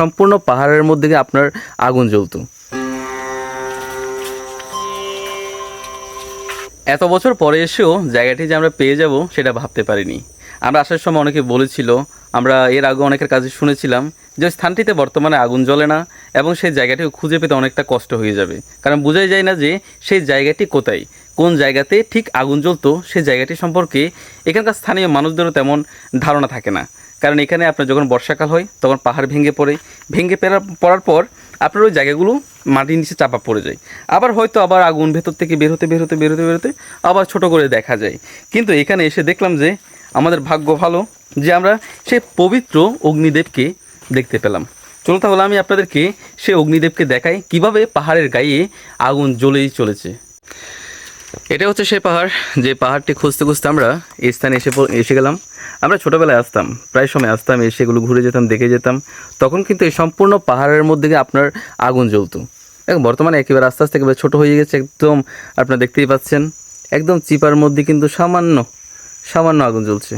সম্পূর্ণ পাহাড়ের মধ্যে আপনার আগুন জ্বলতো। এত বছর পরে এসেও জায়গাটি যে আমরা পেয়ে যাব সেটা ভাবতে পারিনি। আমরা আসার সময় অনেকে বলেছিল, আমরা এর আগে অনেকের কাছে শুনেছিলাম যে স্থানটিতে বর্তমানে আগুন জ্বলে না এবং সেই জায়গাটি খুঁজে পেতে অনেকটা কষ্ট হয়ে যাবে। কারণ বোঝাই যায় না যে সেই জায়গাটি কোথায়, কোন জায়গাতে ঠিক আগুন জ্বলতো, সেই জায়গাটি সম্পর্কে এখানকার স্থানীয় মানুষদেরও তেমন ধারণা থাকে না। কারণ এখানে আপনার যখন বর্ষাকাল হয়, তখন পাহাড় ভেঙে পড়ে। ভেঙে পড়ার পর আপনার ওই জায়গাগুলো মাটির নিচে চাপা পড়ে যায়। আবার হয়তো আবার আগুন ভেতর থেকে বের হতে বের হতে বের হতে বের হতে আবার ছোট করে দেখা যায়। কিন্তু এখানে এসে দেখলাম যে আমাদের ভাগ্য ভালো যে আমরা সেই পবিত্র অগ্নিদেবকে দেখতে পেলাম। চলো তাহলে আমি আপনাদেরকে সে অগ্নিদেবকে দেখাই কীভাবে পাহাড়ের গায়ে আগুন জ্বলেই চলেছে। এটা হচ্ছে সেই পাহাড়, যে পাহাড়টি খুঁজতে খুঁজতে আমরা এই স্থানে এসে এসে গেলাম। আমরা ছোটোবেলায় আসতাম, প্রায় সময় আসতাম, এসে এগুলো ঘুরে যেতাম, দেখে যেতাম। তখন কিন্তু এই সম্পূর্ণ পাহাড়ের মধ্যে আপনার আগুন জ্বলতো। এখন বর্তমানে একেবারে আস্তে আস্তে একেবারে ছোটো হয়ে গেছে, একদম আপনারা দেখতেই পাচ্ছেন। একদম চিপার মধ্যে কিন্তু সামান্য সামান্য আগুন জ্বলছে।